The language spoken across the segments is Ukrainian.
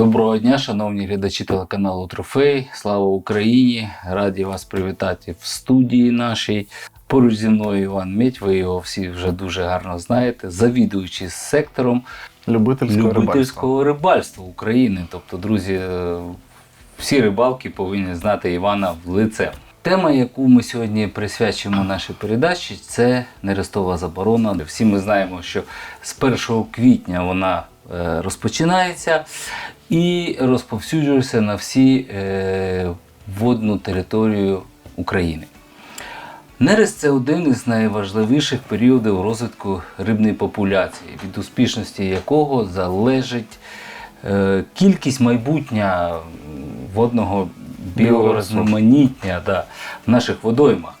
Доброго дня, шановні глядачі телеканалу Трофей. Слава Україні! Раді вас привітати в студії нашій. Поруч зі мною Іван Мідь, ви його всі вже дуже гарно знаєте, завідуючий сектором Любительського, рибальства. любительського рибальства України. Тобто, друзі, е, всі рибалки повинні знати Івана в лице. Тема, яку ми сьогодні присвячимо нашій передачі, це нерестова заборона. Всі ми знаємо, що з 1 квітня вона розпочинається і розповсюджується на всі е, водну територію України. Нерест це один із найважливіших періодів розвитку рибної популяції, від успішності якого залежить е, кількість майбутня водного біорізноманіття да, в наших водоймах.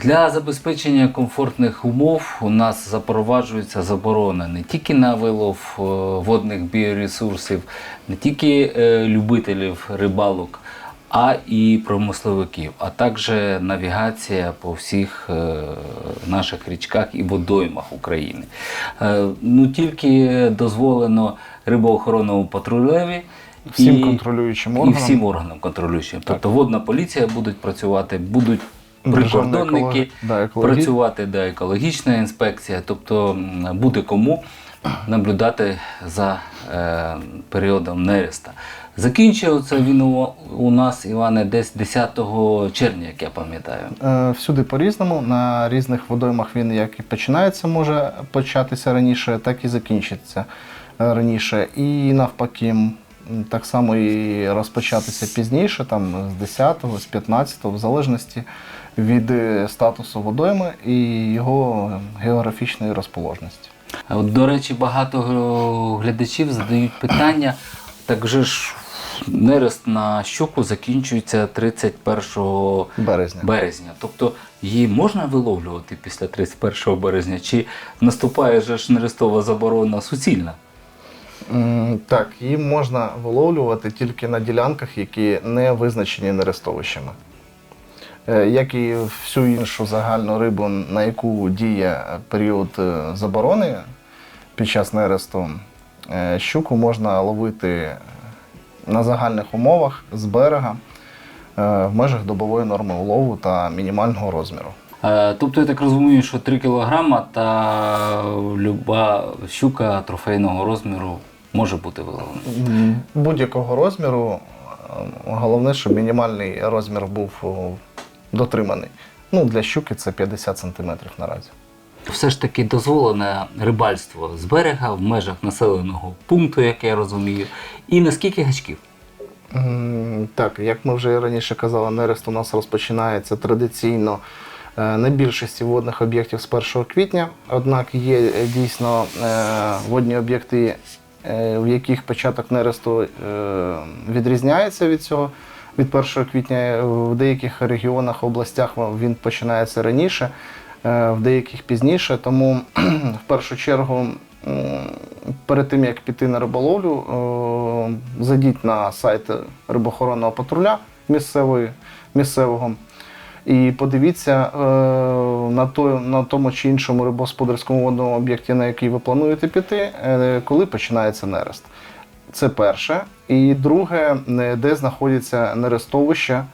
Для забезпечення комфортних умов у нас запроваджується заборона не тільки на вилов е, водних біоресурсів, не тільки е, любителів рибалок, а і промисловиків, а також навігація по всіх е, наших річках і водоймах України. Ну тільки дозволено рибоохоронному патрулеві Всім і- контролюючим і всім органам контролюючим. Тобто водна поліція будуть працювати, будуть прикордонники да, працювати, да, екологічна інспекція, тобто буде кому наблюдати за е, періодом нереста. Закінчується він у, у нас, Іване, десь 10 червня, як я пам'ятаю. Е, Всюди по-різному. На різних водоймах він як і починається, може початися раніше, так і закінчиться е, раніше. І навпаки, так само і розпочатися пізніше, там з 10-го, з 15-го, в залежності від е, статусу водойми і його географічної розположності. От, до речі, багато глядачів задають питання, так же ж нерест на щуку закінчується 31 Березня. березня. Тобто її можна виловлювати після 31 березня, чи наступає же ж нерестова заборона суцільна? Так, її можна виловлювати тільки на ділянках, які не визначені нерестовищами. Е, Як і всю іншу загальну рибу, на яку діє період е, заборони під час нересту, е, щуку можна ловити на загальних умовах з берега в межах добової норми улову та мінімального розміру. Тобто я так розумію, що 3 кг та люба щука трофейного розміру може бути виловлена. Будь-якого розміру. е, Головне, щоб мінімальний розмір був дотриманий. Ну, для щуки це 50 см наразі. Все ж таки дозволене рибальство з берега в межах населеного пункту, як я розумію. І наскільки гачків? Так, як ми вже раніше казали, нерест у нас розпочинається традиційно е, на більшості водних об'єктів з 1 квітня. Однак є е, дійсно е, водні об'єкти, е, в яких початок нересту е, відрізняється від цього. Від 1 квітня в деяких регіонах, областях він починається раніше, е, в деяких пізніше. Тому в першу чергу перед тим як піти на риболовлю, е, зайдіть на сайт рибохоронного патруля місцевого і подивіться е, на, той, на тому чи іншому рибогосподарському водному об'єкті, на який ви плануєте піти, е, коли починається нерест. Це перше. І друге, е, де знаходяться нерестовища,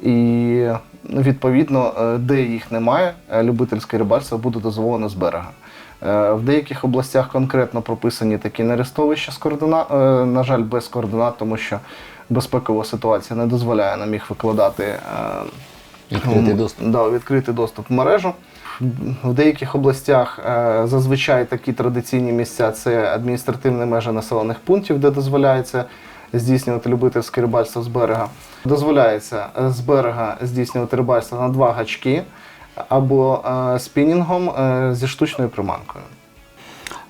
і відповідно, е, де їх немає, любительське рибальство буде дозволено з берега. В деяких областях конкретно прописані такі нерестовища з координат, на жаль, без координат, тому що безпекова ситуація не дозволяє нам їх викладати Відкритий доступ. Да, відкритий доступ в мережу. В деяких областях е, зазвичай такі традиційні місця це адміністративні межі населених пунктів, де дозволяється здійснювати любительське рибальство з берега. Дозволяється е, з берега здійснювати рибальство на два гачки або е, спінінгом зі штучною приманкою.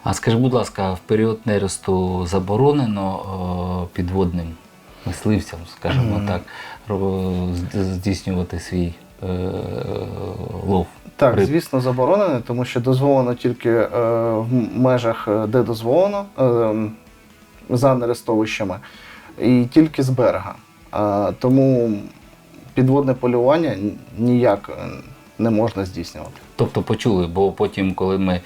А скажи, будь ласка, в період нересту заборонено підводним мисливцям, скажімо так, ро- з- здійснювати свій е, лов? Так, риб? звісно, заборонено, тому що дозволено тільки е, в межах, е, де дозволено, е, за нерестовищами, і тільки з берега. Е, тому підводне полювання ніяк е, не можна здійснювати. Тобто почули, бо потім, коли ми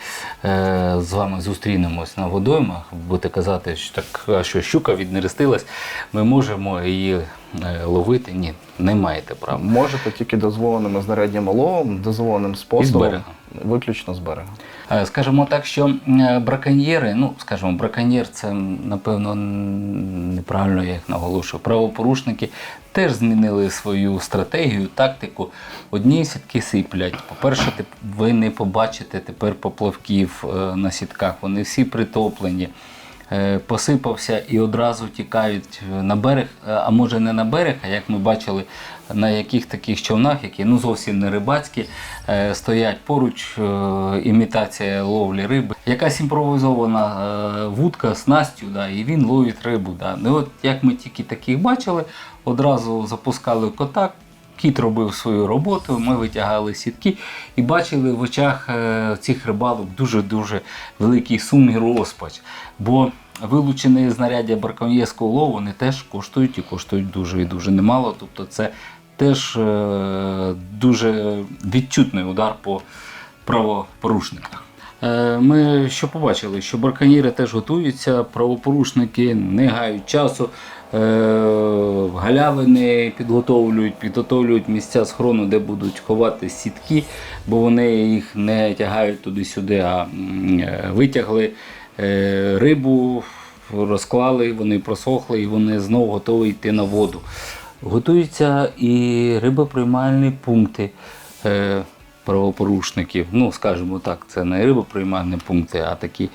е, з вами зустрінемось на водоймах, будете казати, що так, що щука віднерестилась, ми можемо її е, ловити. Ні, не маєте права. Можете тільки дозволеними знаряддям ловом, дозволеним способом, берега. виключно з берега. Е, Скажімо так, що е, браконьєри, ну скажімо, браконьєр це напевно неправильно я їх наголошую. Правопорушники теж змінили свою стратегію, тактику. Одні сітки сиплять. По-перше, ви не побачите тепер поплавків е, на сітках, вони всі притоплені. Е, Посипався і одразу тікають на берег, е, а може не на берег, а як ми бачили на яких таких човнах, які ну зовсім не рибацькі, е, стоять поруч, е, імітація ловлі риби. Якась імпровізована е, вудка з Настю, да, і він ловить рибу. Да. Ну, от як ми тільки таких бачили, одразу запускали котак. Кіт робив свою роботу, ми витягали сітки і бачили в очах е, цих рибалок дуже-дуже великий сум і розпач. Бо вилучені знаряддя браконьєрського лову вони теж коштують і коштують дуже і дуже немало. Тобто це теж е, дуже відчутний удар по правопорушниках. Е, Ми що побачили, що браконьєри теж готуються, правопорушники не гають часу, галявини підготовлюють, підготовлюють місця схорону, де будуть ховати сітки, бо вони їх не тягають туди-сюди, а е, витягли е, рибу, розклали, вони просохли і вони знову готові йти на воду. Готуються і рибоприймальні пункти е, правопорушників. Ну, скажімо так, це не рибоприймальні пункти, а такі,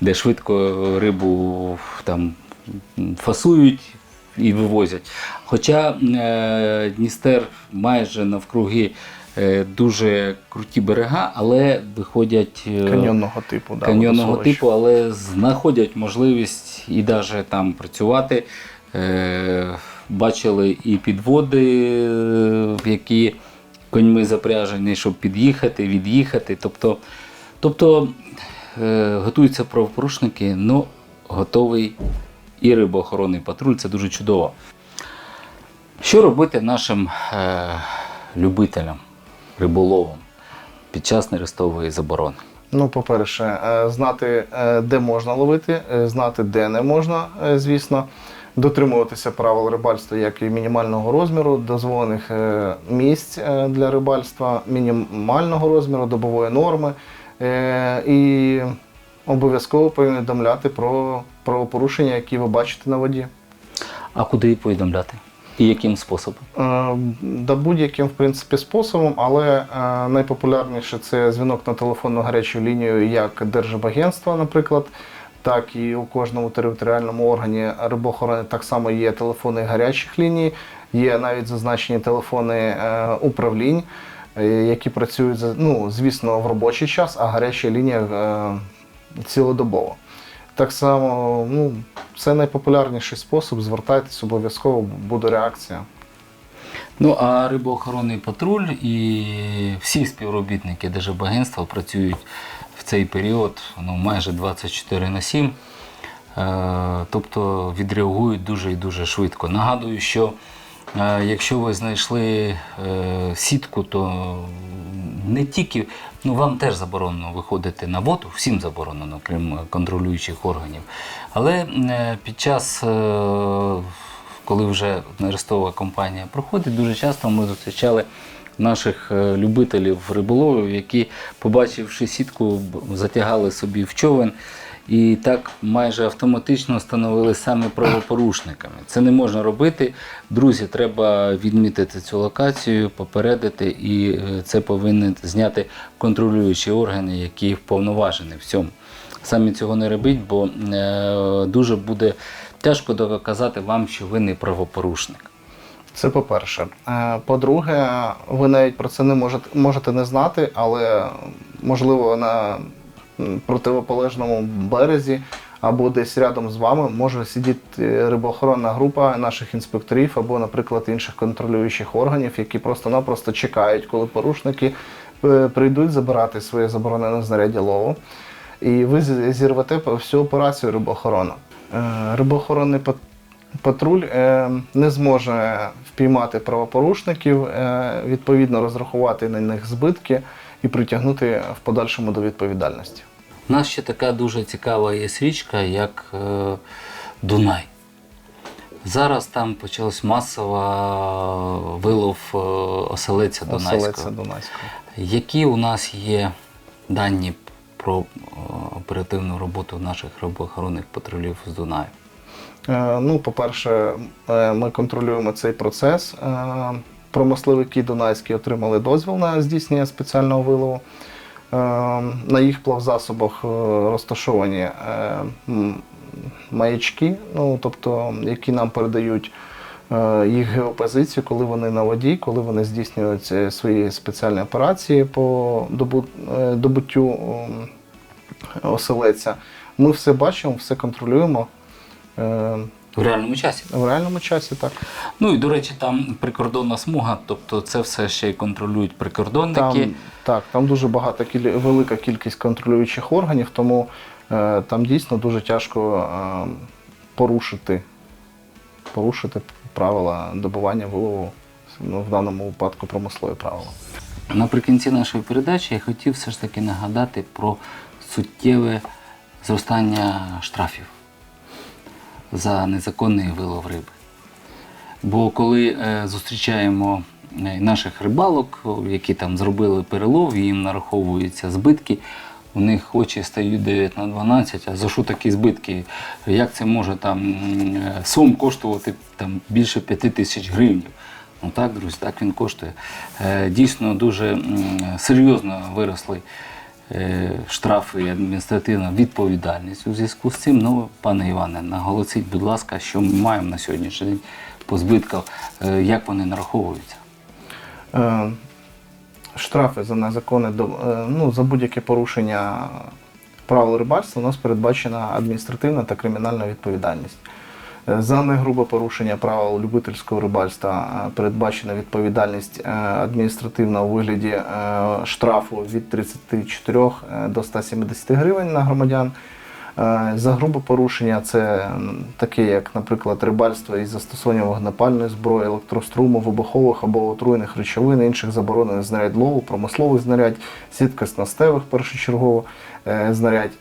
де швидко рибу там фасують і вивозять. Хоча е, Дністер майже навкруги е, дуже круті берега, але виходять е, Каньйонного типу. Да, каньйонного типу, але знаходять можливість і навіть там працювати. Бачили і підводи, які коньми запряжені, щоб під'їхати, від'їхати. Тобто, тобто готуються правопорушники, але готовий і рибоохоронний патруль. Це дуже чудово. Що робити нашим е, любителям, риболовам під час нерестової заборони? Ну, по-перше, е, знати, е, де можна ловити, е, знати, де не можна, звісно. Дотримуватися правил рибальства, як і мінімального розміру, дозволених місць для рибальства, мінімального розміру, добової норми. І обов'язково повідомляти про правопорушення, які ви бачите на воді. А куди повідомляти? І яким способом? Е, Да будь-яким в принципі способом, але е, найпопулярніше це дзвінок на телефонну гарячу лінію як Держбагентства, наприклад, так і у кожному територіальному органі рибоохорони так само є телефони гарячих ліній, є навіть зазначені телефони е, управлінь, які працюють ну, звісно, в робочий час, а гаряча лінія цілодобово. Так само, ну, це найпопулярніший спосіб. Звертайтесь, обов'язково буде реакція. Ну а рибоохоронний патруль і всі співробітники Держбагентства працюють в цей період ну, майже 24 на 7. Е, тобто відреагують дуже і дуже швидко. Нагадую, що якщо ви знайшли е, сітку, то не тільки ну вам теж заборонено виходити на воду, всім заборонено, крім контролюючих органів. Але е, під час, е, коли вже нерестова компанія проходить, дуже часто ми зустрічали наших любителів риболовів, які, побачивши сітку, затягали собі в човен. І так майже автоматично становилися саме правопорушниками. Це не можна робити. Друзі, треба відмітити цю локацію, попередити, і е, це повинні зняти контролюючі органи, які вповноважені в цьому. Самі цього не робіть, бо е, дуже буде тяжко доказати вам, що ви не правопорушник. Це по-перше. Е, По-друге, ви навіть про це не можете, можете не знати, але можливо на противополежному березі або десь рядом з вами може сидіти рибоохоронна група наших інспекторів або, наприклад, інших контролюючих органів, які просто-напросто чекають, коли порушники е, прийдуть забирати своє заборонене знаряддя лову. І ви зірвете всю операцію рибоохорони. Е, Рибоохоронний патруль е, не зможе впіймати правопорушників, відповідно розрахувати на них збитки і притягнути в подальшому до відповідальності. У нас ще така дуже цікава є річка, як е, Дунай. Зараз там почалась масова вилов е, оселеця Дунайського. Оселеця Дунайського. Які у нас є дані про е, оперативну роботу наших рибоохоронних патрулів з Дунаю? Е, Ну, по-перше, е, ми контролюємо цей процес. Промисливики Дунайські отримали дозвіл на здійснення спеціального вилову. Е, На їх плавзасобах е, розташовані е, маячки, ну, тобто, які нам передають їх геопозицію, коли вони на воді, коли вони здійснюють свої спеціальні операції по добуттю оселеця. Ми все бачимо, все контролюємо. В реальному часі. в реальному часі так. Ну і до речі, там прикордонна смуга, тобто це все ще й контролюють прикордонники. Там, так, там дуже багато велика кількість контролюючих органів, тому е, там дійсно дуже тяжко е, порушити, порушити правила добування вилову, ну, в даному випадку промислові правила. Наприкінці нашої передачі я хотів все ж таки нагадати про суттєве зростання штрафів за незаконний вилов риби. Бо коли е, зустрічаємо е, наших рибалок, які там зробили перелов, їм нараховуються збитки, у них очі стають 9 на 12, а за що такі збитки? Як це може там е, сом коштувати там, більше 5 тисяч гривень? Ну так, друзі, так він коштує. Дійсно дуже серйозно виросли штрафи і адміністративна відповідальність у зв'язку з цим. Ну, пане Іване, наголосіть, будь ласка, що ми маємо на сьогоднішній день по збитках, е, як вони нараховуються. Е, Штрафи за незаконне е, ну, за будь-яке порушення правил рибальства у нас передбачена адміністративна та кримінальна відповідальність. За негрубе порушення правил любительського рибальства е, передбачена відповідальність е, адміністративна у вигляді е, штрафу від 34 до 170 гривень на громадян. За грубе порушення це таке, як, наприклад, рибальство із застосуванням вогнепальної зброї, електроструму, вибухових або отруєних речовин, інших заборонених знарядь лову, промислових знарядь, сіткоснастевих першочергово знарядь.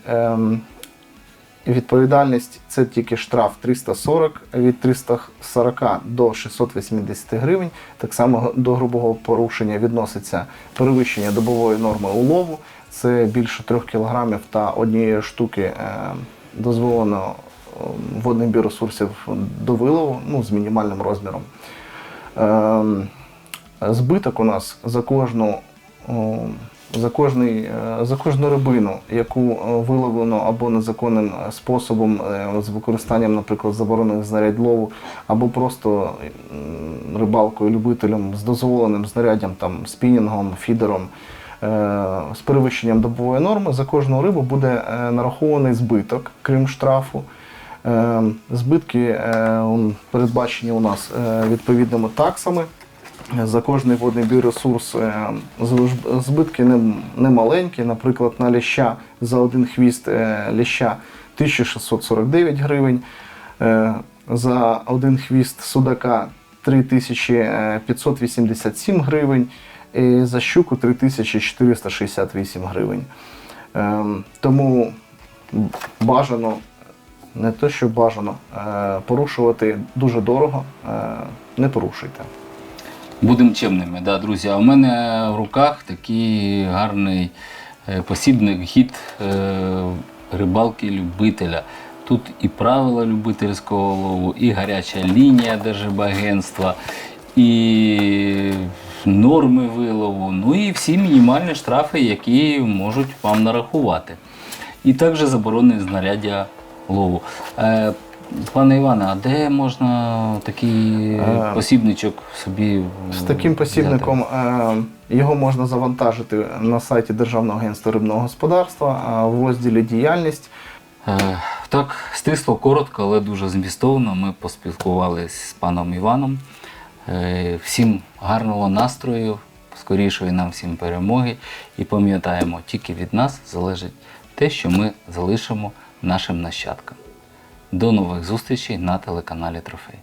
Ем, Відповідальність це тільки штраф 340 від 340 до 680 гривень. Так само до грубого порушення відноситься перевищення добової норми улову. Це більше 3 кг та однієї штуки е, дозволено е, водним біоресурсів до вилову ну, з мінімальним розміром. Ем, Збиток у нас за кожну о, за, кожний, е, за кожну рибину, яку е, виловлено або незаконним способом е, з використанням, наприклад, заборонених знарядь лову, або просто рибалкою, любителем з дозволеним знаряддям, там, спінінгом, фідером, з перевищенням добової норми, за кожну рибу буде нарахований збиток, крім штрафу. Збитки передбачені у нас відповідними таксами. За кожний водний біоресурс е, збитки не, маленькі. Наприклад, на ліща за один хвіст е, ліща 1649 гривень, е, за один хвіст судака 3587 гривень, і за щуку 3468 гривень. Тому бажано, не те, що бажано, порушувати дуже дорого, не порушуйте. Будемо чемними, да, друзі. А в мене в руках такий гарний е, посібник гід е, рибалки любителя. Тут і правила любительського лову, і гаряча лінія Держибагентства, і норми вилову, ну і всі мінімальні штрафи, які можуть вам нарахувати. І також заборонені знаряддя лову. Е, Пане Іване, а де можна такий Е, посібничок собі З таким посібником е, його можна завантажити на сайті Державного агентства рибного господарства а в розділі діяльність. Е, Так, стисло, коротко, але дуже змістовно. Ми поспілкувалися з паном Іваном. Е, Всім гарного настрою, скорішої нам всім перемоги. І пам'ятаємо, тільки від нас залежить те, що ми залишимо нашим нащадкам. До нових зустрічей на телеканалі Трофей.